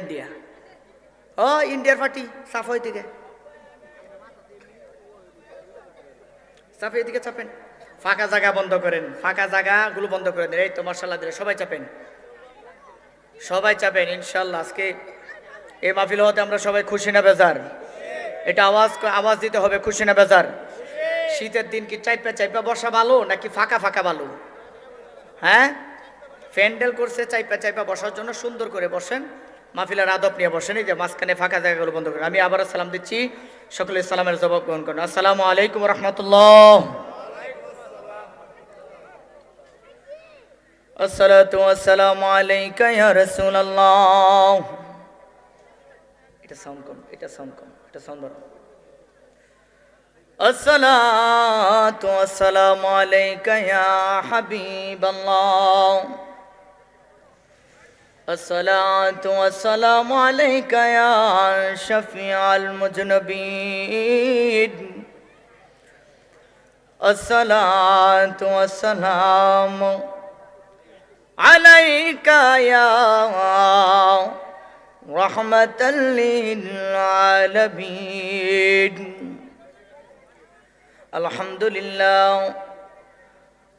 India ও ইন্ডিয়ার party সাফ হয়ে থেকে চাপে এদিকে চাপেন। ফাঁকা জায়গা বন্ধ করেন। ফাঁকা জায়গাগুলো বন্ধ করে দেন। এই তো মার্শাল্লাহ দিলে সবাই চাপেন। সবাই চাপেন ইনশাল্লাহ আজকে এই মাহফিল হতে আমরা সবাই খুশি না বেজার। এটা আওয়াজ আওয়াজ দিতে হবে খুশি না বেজার। শীতের দিন কি চাইপা চাইপা বর্ষা ভালো, নাকি ফাঁকা ফাঁকা ভালো? হ্যাঁ? প্যান্ডেল করছে চাইপা চাইপা বসার জন্য সুন্দর করে বসেন। মাহফিলার আদব নিয়ে বসেন যে মাঝখানে ফাঁকা জায়গাগুলো বন্ধ করেন আমি আবার সালাম দিচ্ছি। সকলে সালামের জবাব গ্রহণ করেন। আসসালামু আলাইকুম রহমতুল্লাহ। আসসালাতু আসসালামু আলাইকা ইয়া রাসূলুল্লাহ। এটা সাউন্ড কম, এটা সাউন্ড কম, এটা সাউন্ড বাড়াও। আসসালাতু আসসালামু আলাইকা ইয়া الصلاة والسلام عليك يا شفيع المذنبين الصلاة والسلام عليك يا رحمة للعالمين. الحمد لله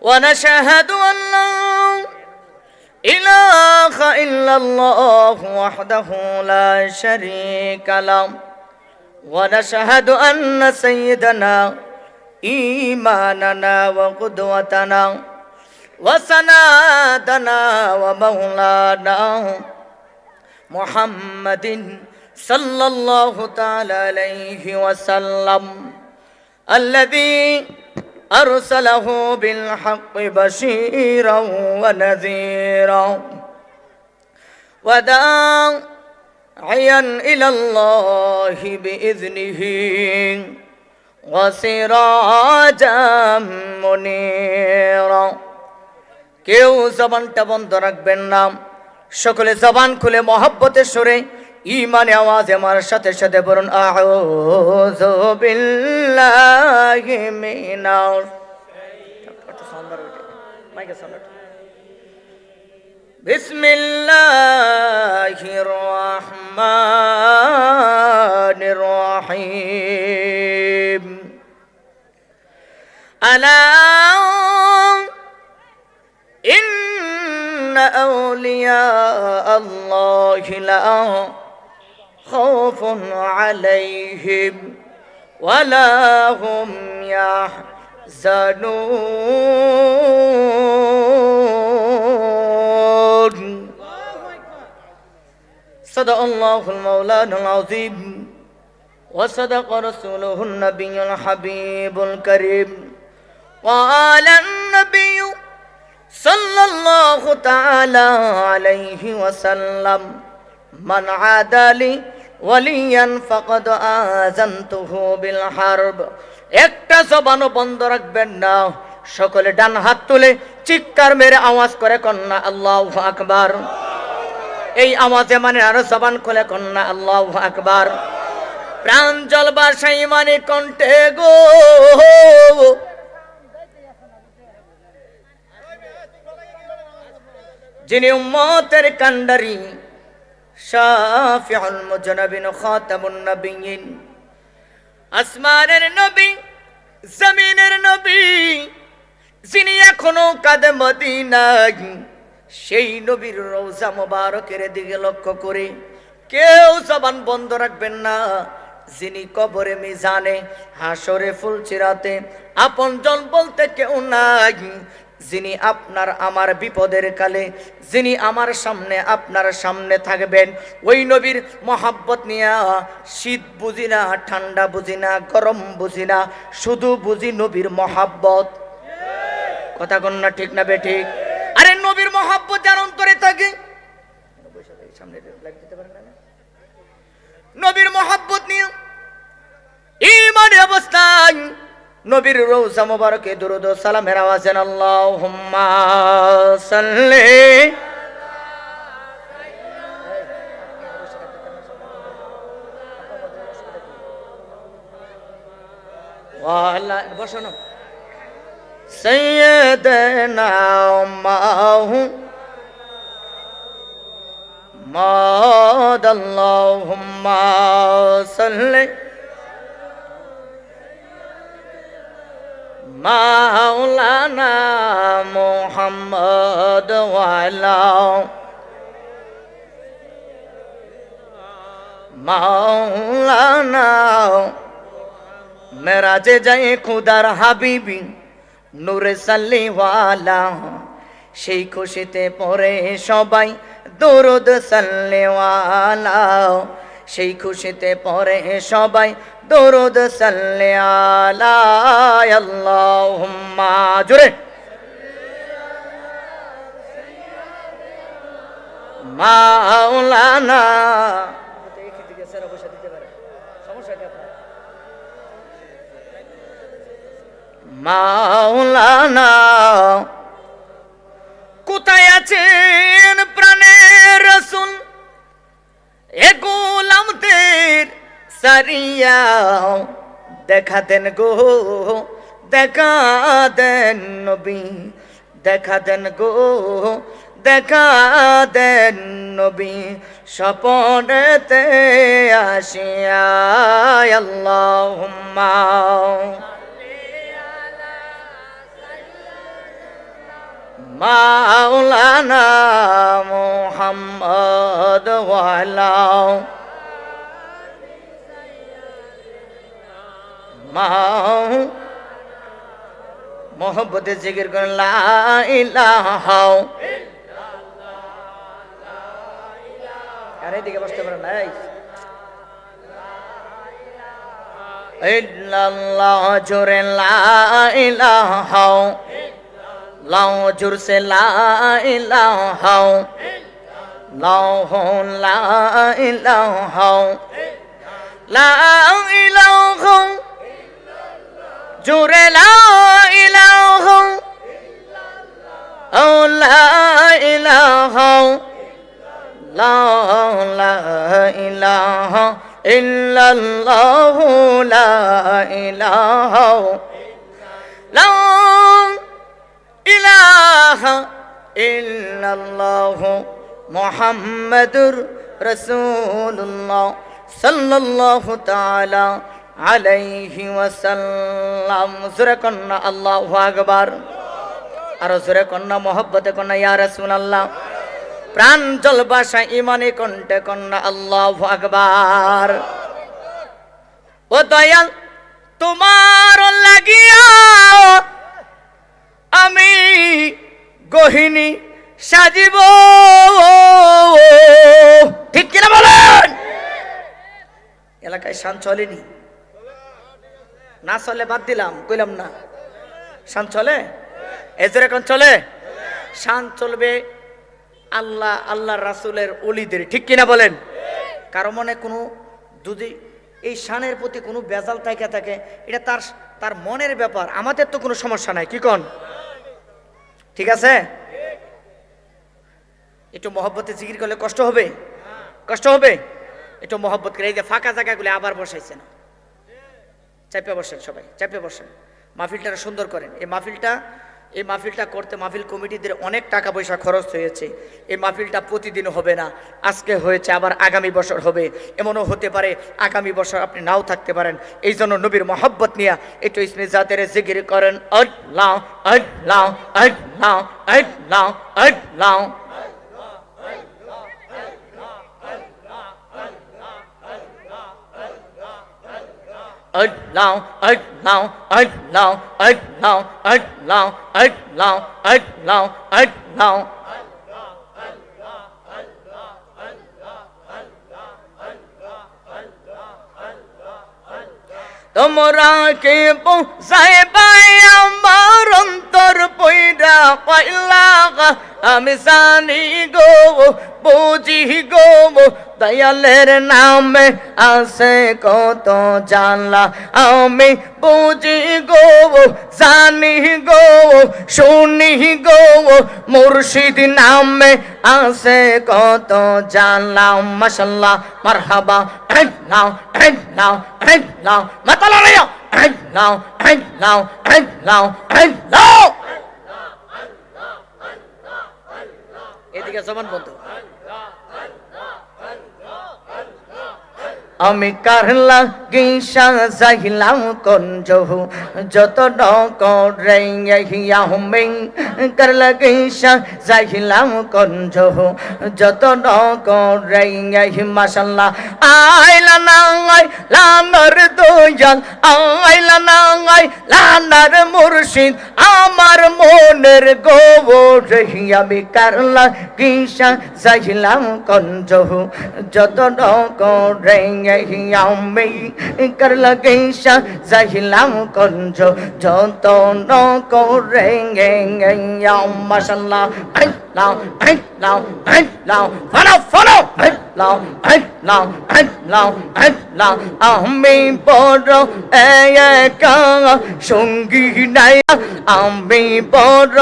ونشهد أن لا إله إلا الله وحده لا شريك له. ونشهد أن سيدنا إيماننا وقدوتنا وسنادنا ومولانا محمد صلى الله تعالى عليه وسلم الذي أرسله بالحق بشيرا ونذيرا وداعيا إلى الله بإذنه وسراجا منيرا কেউ জবানটা বন্ধ রাখবেন না সকলে জবান খুলে মহব্বতের সুরে ইমানে আওয়াজ আমার সাথে সাথে বলুন, আউযু বিল্লাহি মিনাশ বিসমিল্লাহির রহমানির রহিম। আলা ইন্না আউলিয়া আল্লাহি লা خوف عليهم ولا هم يحزنون. صدق الله المولان العظيم وصدق رسوله النبي الحبيب الكريم. قال النبي صلى الله تعالى عليه وسلم من عادى لي ওয়ালিয়ান ফাকাদ আযানতুহু বিল একটা জবানও বন্ধ রাখবেন না। সকলে ডান হাত তুলে চিৎকার মেরে আওয়াজ করে, কন্যা আল্লাহ আকবার। এই আওয়াজে মানে আরও জবান খুলে, কন্যা আল্লাহ আকবার। প্রাণ জলবার সেই মানে কণ্ঠে গো। যিনি উম্মতের কান্ডারি শাফিউল মুজনাবিন খাতামুন নবিয়িন আসমানের নবী, জমিনের নবী, যিনি এখনও কাদে মদিনায়, সেই নবীর রওজা মোবারকের দিকে লক্ষ্য করে কেউ জবান বন্ধ রাখবেন না, যিনি কবরে মিজানে হাসরে ফুল চিরাতে আপন জন বলতে কেউ নাই যিনি আপনার আমার বিপদের কালে, যিনি আমার সামনে আপনার সামনে থাকবেন, ওই নবীর মহাব্বত নিয়া শীত বুঝি না, ঠান্ডা বুঝি না, গরম বুঝি না, শুধু বুঝি নবীর মহাব্বত। কথা কন না ঠিক না বেঠিক আরে নবীর মহাব্বত যার অন্তরে থাকে। নবীর মহাব্বত নিয়ে ইমানের অবস্থায় নবীর রৌজা মোবারকে দুরুদ সালামের আওয়াজেন আল্লাহ হুম্মা সাল্লে বসানো সৈয়দ মাহু মাদ আল্লাহ হুম্মা সাল্লে মাওলানা মোহাম্মদ মাওলানা, মেরাজে যাই খুদার হাবিবি, নূরে সাল্লিওয়ালা। সেই খুশিতে পরে সবাই, দরুদ সাল্লিওয়ালা। সেই খুশিতে পড়ে সবাই দরুদ সাল্লিওয়ালা আল্লাহুম্মা জোরে মাওলানা। মাওলানা। কোথায় আছেন প্রাণের রসুল? এ গোলামদের সারিয়া দেখা দেন গো দেখা দেন নবী দেখা দেন গো দেখা দেন নবী, স্বপনেতে আসিয়া আল্লাহুম্মা। মাওলানা মোহাম্মদ ওয়ালা মাও মোহব্বতে জিকির করেন, লা এদিকে বসতে পারেন নাই ইল্লাল্লাহ জোরে, লা ইলাহা লাও জোর সে লা ইলাহা লাও হো লা ইলাহা লা ইলাহা জোরে লা ইলাহা ও লা ইলাহা লা লা ইলাহা ইল্লাল্লাহ লা ইলাহা লা ইলাহা ইল্লাল্লাহ মুহাম্মাদুর রাসূলুল্লাহ সাল্লাল্লাহু তাআলা আলাইহি ওয়াসাল্লাম। জোরে কন্না, আল্লাহু আকবার। আর জোরে কন্না, মহব্বতে কন্না, ইয়া রাসূলুল্লাহ। প্রাণ জল বাসা ইমানে কণ্ঠে কন্যা আল্লাহু আকবার। ও দয়াল, তোমার লাগিয়া আমি গহিনী সাজিব। ঠিক কিনা বলেন? এলাকায় শান চলেনি? না চলে বাদ দিলাম, কইলাম না। শান চলে? এজের এখন চলে? শান চলবে আল্লাহ আল্লাহ রাসুলের অলিদের ঠিক কিনা বলেন? কারও মনে কোনো যদি এই শানের প্রতি কোনো বেজাল থাকে থাকে, এটা তার তার মনের ব্যাপার। আমাদের তো কোনো সমস্যা নাই, কি কন? ঠিক আছে? একটু মহব্বতে জিকির করলে কষ্ট হবে? কষ্ট হবে? একটু মহব্বত করে এই যে ফাঁকা জায়গাগুলো আবার বসাইছে না চাপে বসেন সবাই, চাপে বসেন। মাহফিলটা সুন্দর করেন। এই মাহফিলটা এই মাহফিলটা করতে মাহফিল কমিটিদের অনেক টাকা পয়সা খরচ হয়েছে। এই মাহফিলটা প্রতিদিন হবে না। আজকে হয়েছে, আবার আগামী বছর হবে। এমনও হতে পারে, আগামী বছর আপনি নাও থাকতে পারেন। এই জন্য নবীর মহব্বত নিয়ে একটু ইসমে জাতের জিগির করেন, আল্লাহ আল্লাহ আল্লাহ আল্লাহ আল্লাহ। Allah, Allah, Allah, Allah, Allah, Allah, Allah, Allah. তোমরা কে পাই আমার অন্তর পইরা পাইলা আমি জানি গো বুঝি গো দয়ালের নামে আছে কত জানলা। আমি বুঝি গো, জানি গো, শুনি গো, মুর্শিদ নামে আছে কত জানলাম মাসাল্লাহ মারহাবা। নাও নাও নাও, মাতালা নাও নাও নাও নাও নাও। এদিকে সমান বন্ধু। আমি কারলা গিসা যাইলাম কঞ্জহু? যত নকরে আমি কারলা গিসা যাইলাম কঞ্জহু যত নকরে মাসাল্লাহ আইলা নাই লানার দয়াল, আইলা নাই লানার মুর্শিদ। আমার মনের গোবরে আমি কারলা গিসা যাইলাম কঞ্জহু যত নকরে আমি কর লগেশা যাইলাম কঞ্জ যত ন করে মাসাল্লাহ লাও লাও লাও ফলো ফলো লাও লাও লাও লাও আমি বড় একা, সঙ্গী নাই, আমি বড়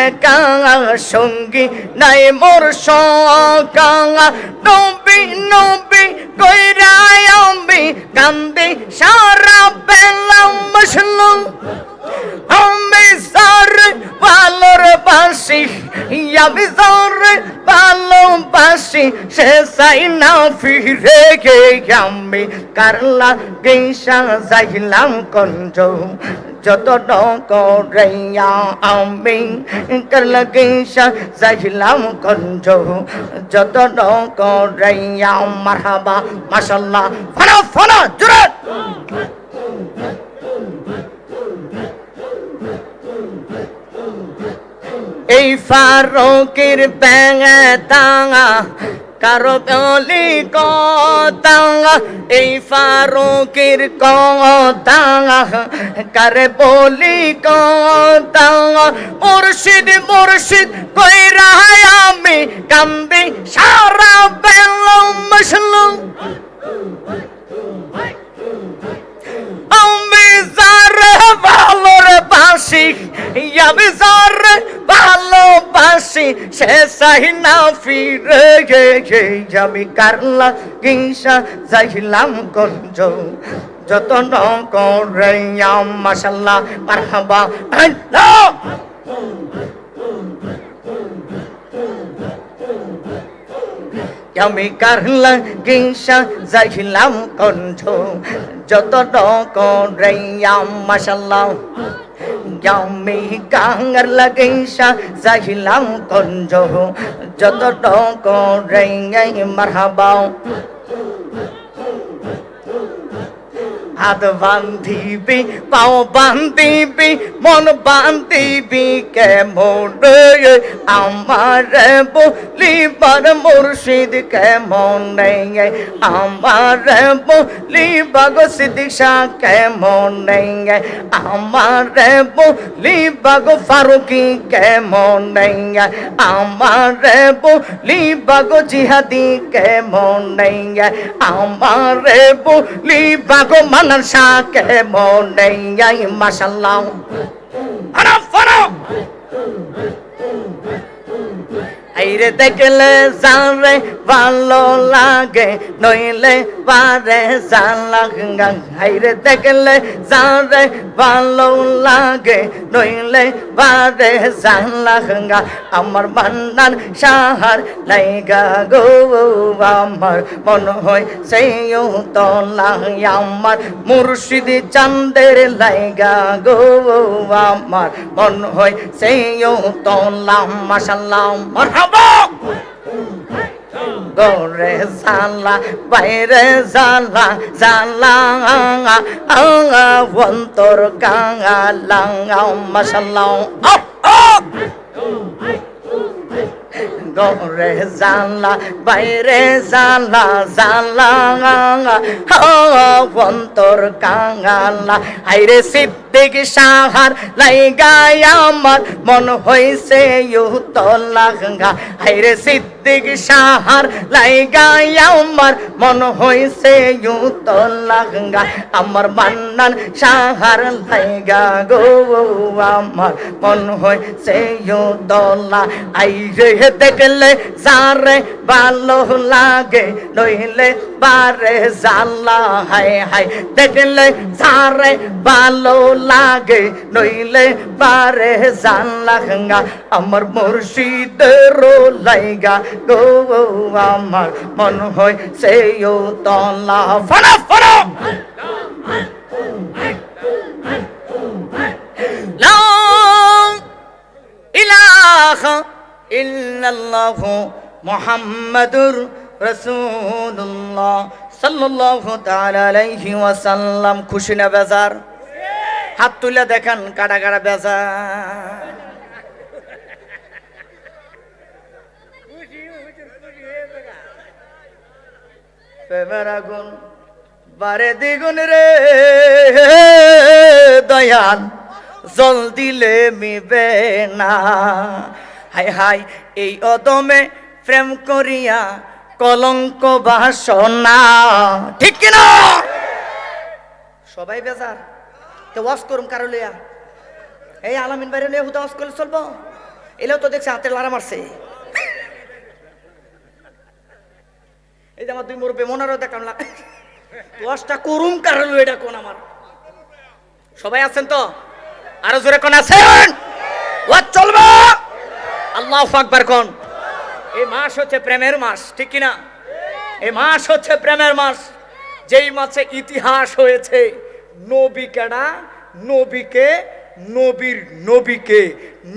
একা সঙ্গী নাই, মোর সকা নবী নবী কইরায় আমি কান্দি সারা বেলা মশলুম আমি সার ভালোর বাসি আমি সার ভালোবাসি সে সাই না ফিরে গে আমি কারলা গেসা যাইলাম কঞ্জ যত নকরাইয়া আমি করল গেসা যাইলাম কঞ্জ যত নকরাইয়া মারহাবা মাশাল্লাহ ফনা ফনা জুরে এই ফারুকের ব্যাঙে তাঙা, কারও বলি কতাঙা, এই ফারুকের কতাঙা, কারে বলি কতাঙা, মুর্শিদ মুর্শিদ কইরা আমি কান্দি সারা বেলা মশলুম আমি যারে ভালোর বাসি আমি যারে ভালোবাসি সে সাই না ফিরে আমি কারলা গিসা যাইলাম গঞ্জ। যত করে মাসাল্লাহ মারহাবা। আল্লাহ! আমি কারলা গিসা যাইলাম কণ্ঠ। যত করাইয়াম মাসাল্লাহ আমি গাঙ্গার লাগাইসা যাইলাম কঞ্জ যত করাই মারহাবাও হাত বান্ধিবি, পাও বান্ধিবি, মন বান্ধিবি, কেমন আমার বলিবার মুর্শিদ, কেমন নেই আমার বলিবাগ সিদিশা কেমন নেই আমার বলিবাগ ফারুকি, কেমন নেই আমার বলিবাগ জিহাদি, কেমন নেই আমার বলিবাগ মানসা কেমন নেই মাসাল্লাহ আনা ফানা আইরে দেখলে জানরে ভালো লাগে, নইলে বারে জান লাগা। আইরে দেখলে জানরে ভালো লাগে, নইলে বারে জান লাগা। আমার বান্নান সাহার লাইগা গো, আমার মন হয় সেইও তো আমার মুর্শিদ চান্দের লাইগা গো, আমার মন হয় সেইও তো মাশাল্লাহ মারহাবা গরে জালা বাইরে জালা জালা বন্তর গাঙা লাঙা মাশাল্লাহ। গরে জালা বাইরে জালা জালা অন্তর কাঙালা। হাইরে সিদ্দিক সাহার লাইগায় আমার, মন হইছে ইউতলাঙ্গা হাইরে সিদ্দিক সাহার লাইগায় আমার, মন হইছে ইউতলাঙ্গা আমার মান্নান সাহার লাইগা গো, আমার মন হইছে ইউতলা। আইরে দেখলে যারে ভালো লাগে, নইলে বারে জালা হাই হাই দেখলে যারে ভালো লাগে, নইলে বারে গঙ্গা আমার মুর্শিদের লাইগা গো, আমার মন হয় সেও তলা। ফনা ফনা ইল্লাল্লাহ মুহাম্মাদুর রাসূলুল্লাহ সাল্লাল্লাহু তাআলা আলাইহি ওয়াসাল্লাম। খুশি না বেজার? হাত তুলে দেখেন কাটা কাটা বেজার। প্রেমের বারে দ্বিগুণ রে দয়াল, জল দিলে মিবে না। হাই হাই এই অদমে প্রেম করিয়া কলঙ্ক বাসনা ঠিক কিনা? সবাই বেজার, তো ওয়াশ করুম কারও লিয়া এই আলামিন বাইরে নিয়ে হুদা ওয়াশ করলে চলবো? এলেও তো দেখছে হাতের লারা মারছে। এই যে আমার দুই মুরব্বী মনেরও দেখান ওয়াশটা করুম কারণ এটা কোন আমার? সবাই আছেন তো? আরও জোরে কোন আছেন? ওয়াজ চলবে! আল্লাহ আকবার কোন? এই মাস হচ্ছে প্রেমের মাস, ঠিক কিনা? এই মাস হচ্ছে প্রেমের মাস। যেই মাসে ইতিহাস হয়েছে নবী কেডা নবীকে, নবীর নবীকে,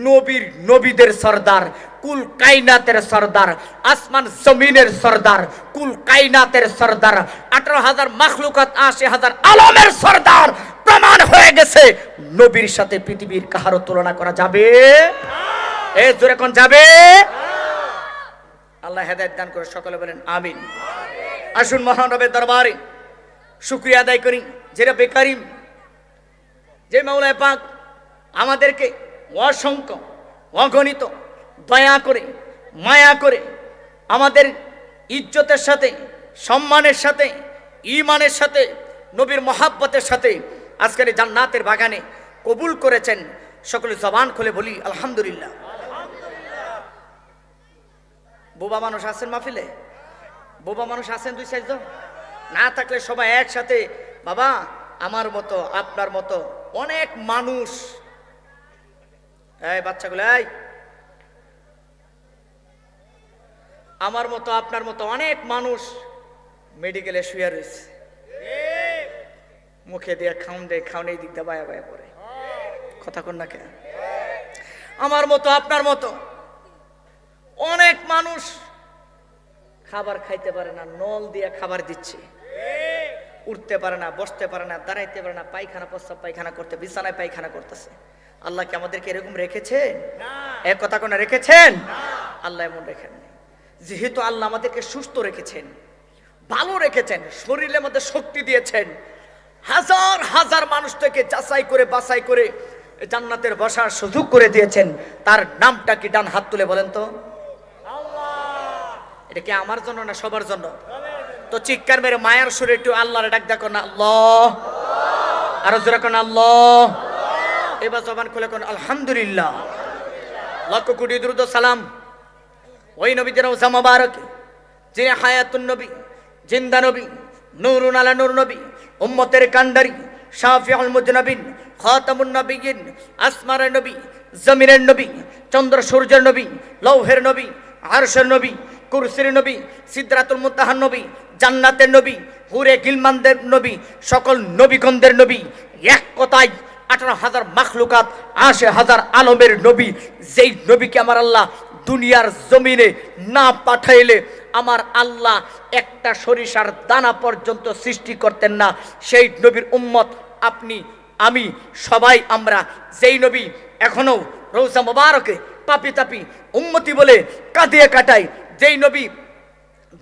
নবীর নবীদের সর্দার, কুল কাইনাতের সর্দার, আসমান জমিনের সর্দার, কুল কাইনাতের সর্দার, আঠারো হাজার মাখলুকাত আশি হাজার আলমের সর্দার প্রমাণ হয়ে গেছে। নবীর সাথে পৃথিবীর কাহারও তুলনা করা যাবে? জোরে কোন যাবে? আল্লাহ হেদায়ত দান করে সকলে বলেন, আমিন। আসুন মহানবের দরবারে, শুক্রিয়া আদায় করি। যেটা বেকারিম যে মাওলায় পাক আমাদেরকে অসংখ্য, অগণিত দয়া করে, মায়া করে আমাদের ইজ্জতের সাথে, সম্মানের সাথে ইমানের সাথে, নবীর মহাব্বতের সাথে আজকের জান্নাতের বাগানে কবুল করেছেন সকলে জবান খুলে বলি, আলহামদুলিল্লাহ। বোবা মানুষ আছেন মাহফিলে? বোবা মানুষ আছেন দুই চারজন? না থাকলে সবাই একসাথে, বাবা, আমার মতো, আপনার মতো অনেক মানুষ। এই বাচ্চাগুলো, এই। আমার মতো, আপনার মতো অনেক মানুষ মেডিকেলে শুয়ে রয়েছে। মুখে দিয়ে খাউন দেয় খাউন, এই দিক দিয়ে বায়া বায়া করে কথা কন না আমার মতো, আপনার মতো অনেক মানুষ খাবার খাইতে পারে না নল দিয়ে খাবার দিচ্ছে। উঠতে পারে না বসতে পারে না দাঁড়াইতে পারে না পায়খানা প্রস্তাব পায়খানা করতে বিছানায় পায়খানা করতেছে। আল্লাহ কি আমাদেরকে এরকম রেখেছেন? এক কথা কোনা রেখেছেন? আল্লাহ এমন রেখেন যেহেতু আল্লাহ আমাদেরকে সুস্থ রেখেছেন ভালো রেখেছেন শরীরের মধ্যে শক্তি দিয়েছেন হাজার হাজার মানুষ থেকে যাচাই করে বাছাই করে জান্নাতের বসার সুযোগ করে দিয়েছেন তার নামটা কি ডান হাত তুলে বলেন তো? এটা কি আমার জন্য না সবার জন্য? তো চিৎকার মেরে মায়ার সুরে একটু আল্লাহর ডাক দেখো না, আল্লাহ। আরও জোরে কোন আল্লাহ। এবার জবান খুলে কোন আলহামদুলিল্লাহ। লক্ষ কোটি দ্রুত সালাম। ওই নবীদের রওজা মোবারক। যিনি হায়াতুন নবী, জিন্দা নবী, নুরুন আলা নূর নবী, উম্মতের কান্ডারি শাফিউল মুজনাবিন, খাতামুন নবীন আসমারের নবী, জমিনের নবী, চন্দ্র সূর্যের নবী, লৌহের নবী, আরশের নবী কুরসির নবী, সিদ্রাতুল মুতাহান নবী, জান্নাতের নবী, হুরে গিলমানদের নবী, সকল নবীগণদের নবী, এক কথায় আঠারো হাজার মাখলুকাত, আশি হাজার আলমের নবী, যেই নবীকে আমার আল্লাহ দুনিয়ার জমিনে না পাঠাইলে আমার আল্লাহ একটা সরিষার দানা পর্যন্ত সৃষ্টি করতেন না। সেই নবীর উম্মত আপনি, আমি, সবাই, আমরা, যেই নবী এখনও রৌজা মোবারকে পাপি তাপি উম্মতি বলে কাঁদিয়ে কাটাই যেই নবী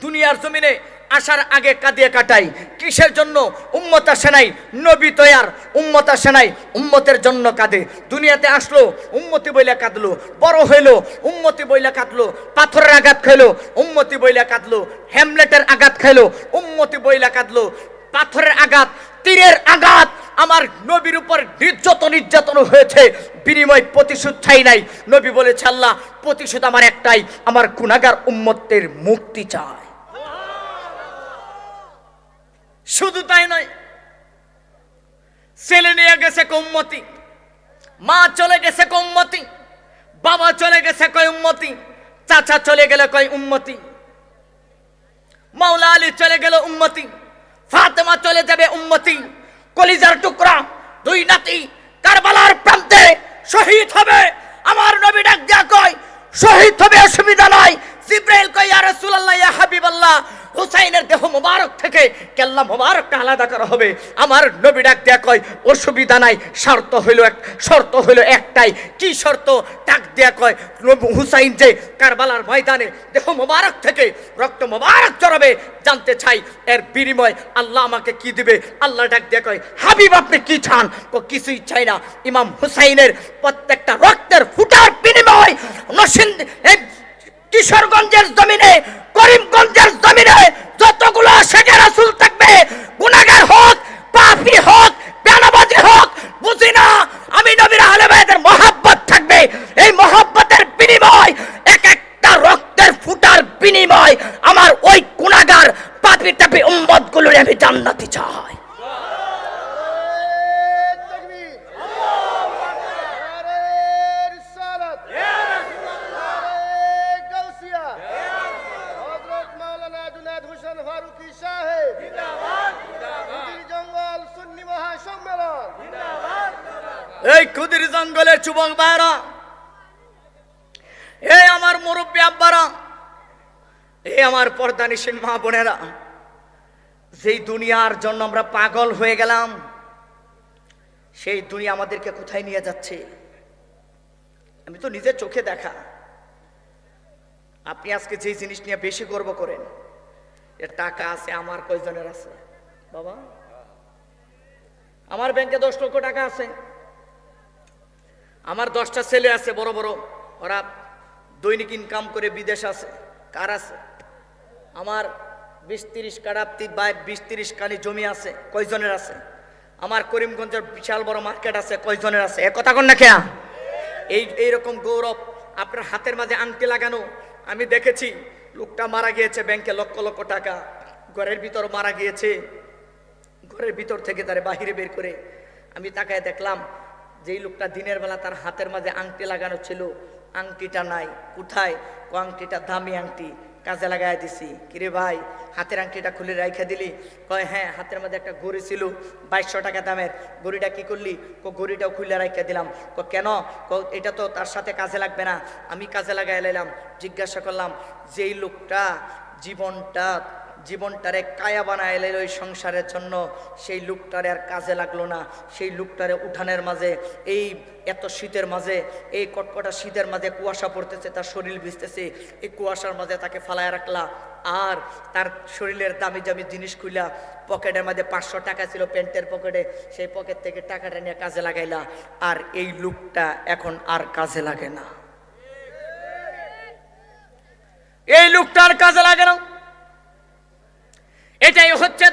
দুনিয়ার জমিনে আসার আগে কাঁদিয়ে কাটাই কিসের জন্য? উম্মত আসে নাই। নবী তৈয়ার উম্মত আসে নাই। উম্মতের জন্য কাঁদে। দুনিয়াতে আসলো, উম্মতি বইলা কাঁদলো, বড় হইল, উম্মতি বইলা কাঁদলো, পাথরের আঘাত খাইলো, উম্মতি বইলা কাঁদলো, হ্যামলেটের আঘাত খাইলো, উম্মতি বইলা কাঁদলো, পাথরের আঘাত, তীরের আঘাত আমার নবীর উপর নির্যত নির্যাতন হয়েছে। বিনিময় প্রতিশোধ চাই নাই। নবী বলেছে, আল্লাহ, প্রতিশোধ আমার একটাই। আমার গুনাগার উম্মতের মুক্তি চায়। শুধু তাই নয়, ছেলে নিয়ে গেছে কৌম্মতি মা চলে গেছে কৌম্মতি বাবা চলে গেছে কয় উম্মতি, চাচা চলে গেলে কয় উম্মতি, মাওলা আলী চলে গেল উম্মতি, ফাতেমা চলে যাবে উম্মতি কলিজার টুকরা, দুই নাতি কারবালার প্রান্তে শহীদ হবে। আমার নবী ডাক দিয়া কয়, শহীদ হবে, অসুবিধা নাই। জিব্রাইল কয়, ইয়া রাসূলুল্লাহ, ইয়া হাবিবাল্লাহ। হুসাইনের দেহ মোবারক থেকে কেল্লা মোবারকটা আলাদা করা হবে। আমার নবী ডাক দেয়া কয়, অসুবিধা নাই, শর্ত হইল এক, শর্ত হইল একটাই। কি শর্ত? ডাক দেয়া কয় হুসাইন যে কারবালার ময়দানে দেহ মোবারক থেকে রক্ত মোবারক চড়াবে, জানতে চাই এর বিনিময় আল্লাহ আমাকে কি দিবে? আল্লাহ ডাক দেয়া কয়, হাবিব, আপনি কি চান? কো, কিছুই চাই না। ইমাম হুসাইনের প্রত্যেকটা রক্তের ফুটার বিনিময় নসিন্দ কিশোরগঞ্জের জমিনে, করিমগঞ্জের জমিনে যতগুলো শেখের রাসূল থাকবে, গুনাহগার হোক, পাপী হোক বেনাবাজি হোক, বুঝি না, আমি নবীর বাইতের মহাব্বত থাকবে। এই মহাব্বতের বিনিময়, এক একটা রক্তের ফুটার বিনিময় আমার ওই গুণাগার পাপী টাপি উম্মতগুলোর আমি জান্নাতি চাই। যুবক ভাইরা এই আমার মুরব্বী আব্বারা এই আমার পর্দানিসীন মা বোনেরা, যেই দুনিয়ার জন্য আমরা পাগল হয়ে গেলাম, সেই দুনিয়া আমাদেরকে কোথায় নিয়ে যাচ্ছে? আমি তো নিজের চোখে দেখা। আপনি আজকে যে জিনিস নিয়ে বেশি গর্ব করেন, এর টাকা আছে, আমার কয়জনের আছে? বাবা, আমার ব্যাংকে দশ লক্ষ টাকা আছে। আমার দশটা ছেলে আছে, বড় বড়। ওরা দৈনিক ইনকাম করে বিদেশ আছে। কার আছে? আমার বিশ তিরিশ কাড়া বা বিশ তিরিশ কানি জমি আছে, কয়জনের আছে? আমার করিমগঞ্জের বিশাল বড় মার্কেট আছে, কয়জনের আছে? এ কথা কন না খেয়া। এই এইরকম গৌরব আপনার হাতের মাঝে আংটি লাগানো, আমি দেখেছি, লোকটা মারা গিয়েছে ব্যাংকে লক্ষ লক্ষ টাকা, ঘরের ভিতর মারা গিয়েছে। ঘরের ভিতর থেকে তারে বাহিরে বের করে আমি তাকায় দেখলাম যেই লোকটা দিনের বেলা তার হাতের মাঝে আংটি লাগানো ছিল, আংটিটা নাই, কোথায়? ও আংটিটা, দামি আংটি, কাজে লাগাই দিছি। কিরে ভাই, হাতের আংটিটা খুলে রাইখা দিলি? কয় হ্যাঁ হাতের মধ্যে একটা ঘড়ি ছিল, বাইশশো টাকা দামের। ঘড়িটা কি করলি? কো, ঘড়িটাও খুলে রাইখা দিলাম। ক, কেন? ক, এটা তো তার সাথে কাজে লাগবে না। আমি কাজে লাগাই লাইলাম, জিজ্ঞাসা করলাম, যেই লোকটা জীবনটা জীবনটারে কায়া বানায় এলে ওই সংসারের জন্য, সেই লোকটারে আর কাজে লাগল না। সেই লোকটারে উঠানের মাঝে, এই এত শীতের মাঝে, এই কটকটা শীতের মাঝে কুয়াশা পড়তেছে, তার শরীর ভিজতেছে, এই কুয়াশার মাঝে তাকে ফালায় রাখলা। আর তার শরীরের দামি দামি জিনিস খুইলা পকেটের মাঝে পাঁচশো টাকা ছিল প্যান্টের পকেটে, সেই পকেট থেকে টাকাটা নিয়ে কাজে লাগাইলা। আর এই লোকটা এখন আর কাজে লাগে না। এই লোকটা আর কাজে লাগে না। এটাই হচ্ছে